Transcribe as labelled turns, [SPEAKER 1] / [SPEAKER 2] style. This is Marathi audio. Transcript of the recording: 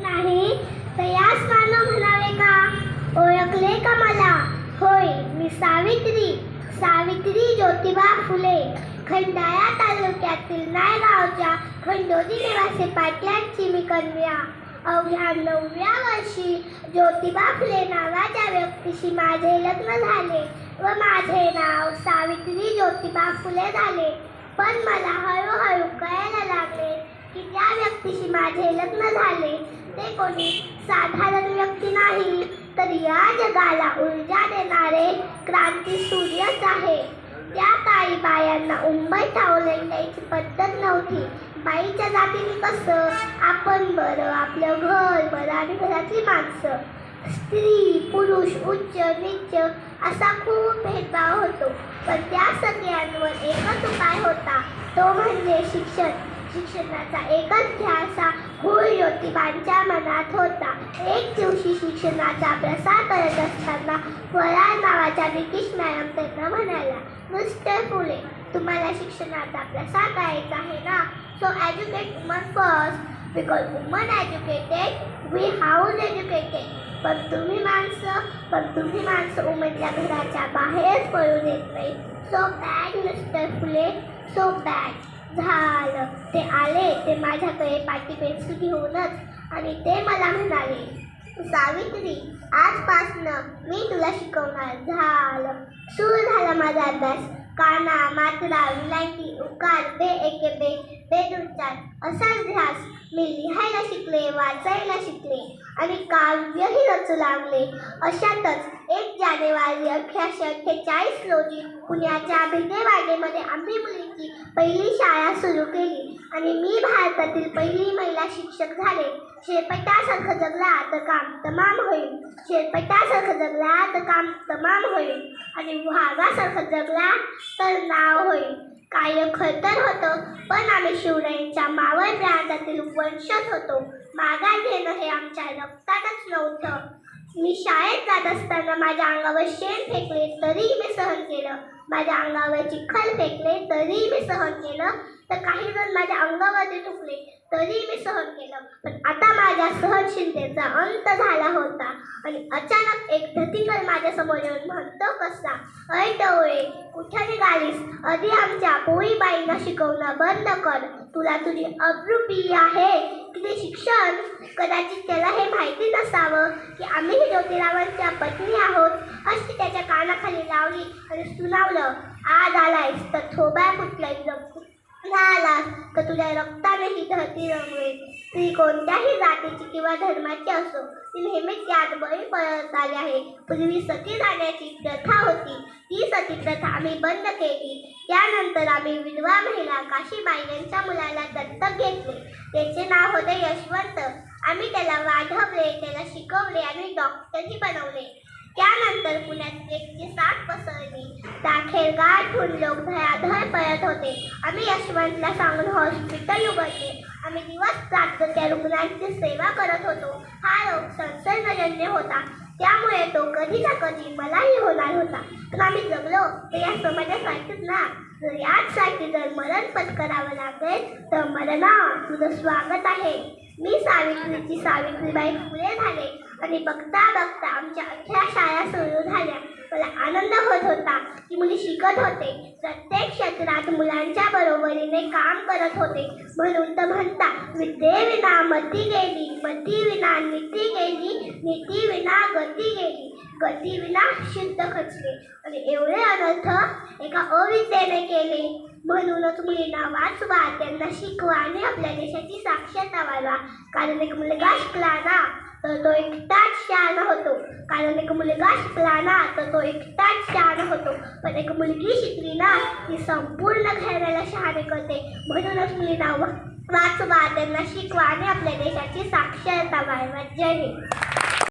[SPEAKER 1] नाही तयास याच मानव म्हणावे का? ओळखले का मला? होय मी सावित्री सावित्री ज्योतिबा फुले खंडाळा तालुक्यातील नायगावच्या खंडोजी निवासी पाटलांची मी कन्या. अवघ्या नवव्या वर्षी ज्योतिबा फुले नावाच्या व्यक्तीशी माझे लग्न झाले व माझे नाव सावित्री ज्योतिबा फुले झाले. पण मला हळूहळू कळायला लागले की त्या व्यक्तीशी माझे लग्न झाले. ते कोणी साधारण व्यक्ती नाही तर या जगाला ऊर्जा देणारे क्रांती सूर्यच आहे. त्या काही बायांना उंबई ठावले द्यायची पद्धत नव्हती. बाईच्या जातीने कसं? आपण बरं आपलं घर बरं आणि घरातली माणसं. स्त्री पुरुष उच्च नीच असा खूप भेदभाव होतो. पण त्या सगळ्यांवर एकच उपाय होता. तो म्हणजे शिक्षण. शिक्षणाचा एकच ध्यासा ज्योतिबांच्या मनात होता. एक दिवशी शिक्षणाचा प्रसार करत असताना वराळ नावाच्या ब्रिटिश मॅडम त्यांना म्हणाल्या मिस्टर फुले तुम्हाला शिक्षणाचा प्रसार करायचा आहे ना? So educate woman first because woman educated we house educated पण तुम्ही माणसं पण तुम्ही माणसं उमदल्या घराच्या बाहेरच पळू येत नाही so bad mister Phule. So bad झालं. ते आले ते माझ्याकडे पाटी पेन्सिल घेऊनच आणि ते मला म्हणाले सावित्री आजपासनं मी तुला शिकवणार. झालं. सुरू झाला माझा अभ्यास. काना मात्रा विलायती उकार बे एके बे बेदुच्चार असाच ध्यास. मी लिहायला शिकले वाचायला शिकले आणि काव्यही रचू लागले. अशातच एक जानेवारी अठराशे अठ्ठेचाळीस रोजी पुण्याच्या भिडेवाडेमध्ये आम्ही मुलींची पहिली शाळा सुरू केली आणि मी भारतातील पहिली महिला शिक्षक झाले. शेरपटासारखं जगला आता काम तमाम होईल. शेरपटासारखं जगला तर काम तमाम होईल. आणि वाघासारखं जगला तर नाव होईल. कार्य खरतर होतं पण आम्ही शिवरायांच्या मावळ प्रांतातील वंशज होतो. मागा घेणं हे आमच्या रक्तातच नव्हतं. मी शाळेत जात असताना माझ्या अंगावर शेण फेकले तरी मी सहन केलं. माझ्या अंगावर चिखल फेकले तरी मी सहन केलं. तर काही जण माझ्या अंगावरती थुकले तरी मी सहन केलं. पण आता माझ्या सहनशीलतेचा अंत झाला होता. आणि अचानक एक धतिकर माझ्यासमोर येऊन म्हणतो कसा? अय टवळे कुठे निघालीस? आधी आमच्या पोळीबाईंना शिकवणं बंद कर. तुला तुझी अप्रुपी आहे. ते शिक्षण कदाचित त्याला हे माहिती नसावं की आम्ही ही ज्योतिरावांच्या पत्नी आहोत अशी त्याच्या कानाखाली लावली आणि सुनावलं. आज आलायस तर थोबा फुटलाय झाला तर तुझ्या रक्ताने ही धरती रंगवेल. ती कोणत्याही जातीची किंवा धर्माची असो ती नेहमीच यात बळी पळत आली आहे. पूर्वी सती जाण्याची प्रथा होती. ती सती प्रथा आम्ही बंद केली. त्यानंतर आम्ही विधवा महिला काशीबाई यांच्या मुलाला दत्तक घेतले. त्याचे नाव होते यशवंत. आम्ही त्याला वाढवले त्याला शिकवले आणि डॉक्टरही बनवले. त्यानंतर पुण्यात एकशे साठ पसरली दाखेर गाठून लोक धयाधर पळत होते. आम्ही यशवंतला सांगून हॉस्पिटल उघडले. आम्ही दिवस रात्र त्या रुग्णांची सेवा करत होतो. हा रोग संसर्गजन्य होता. त्यामुळे तो कधी ना कधी मलाही होणार होता. पण आम्ही जगलो. तर या समाजासाठीच ना. जर याचसाठी जर मरण पत्करावं लागेल तर मरणा. तुझं स्वागत आहे. मी सावित्रीची सावित्रीबाई फुले झाले. आणि बघता बघता आमच्या अठरा शाळा सुरू झाल्या. मला आनंद होत होता की मुली शिकत होते. प्रत्येक क्षेत्रात मुलांच्या बरोबरीने काम करत होते. म्हणून तर म्हणता विद्येविना मती गेली मती विना नीती गेली नीती विना गती गेली गतीविना शुद्ध खचले. आणि एवढे अनर्थ एका अविद्येने केले. म्हणूनच मुलींना वाचवा त्यांना शिकवा आणि आपल्या देशाची साक्षरता वाढवा कारण एक मुलगा शिकला ना तर तो एकटाच शहाणा होतो. कारण एक मुलगा शिकला ना तर तो एकटाच शहाणा होतो. पण एक मुलगी शिकली ना ती संपूर्ण घराला शहाणे करते. म्हणूनच मुलींना वा- वाचवा त्यांना शिकवा आणि आपल्या देशाची साक्षरता वाढवा जय हिंद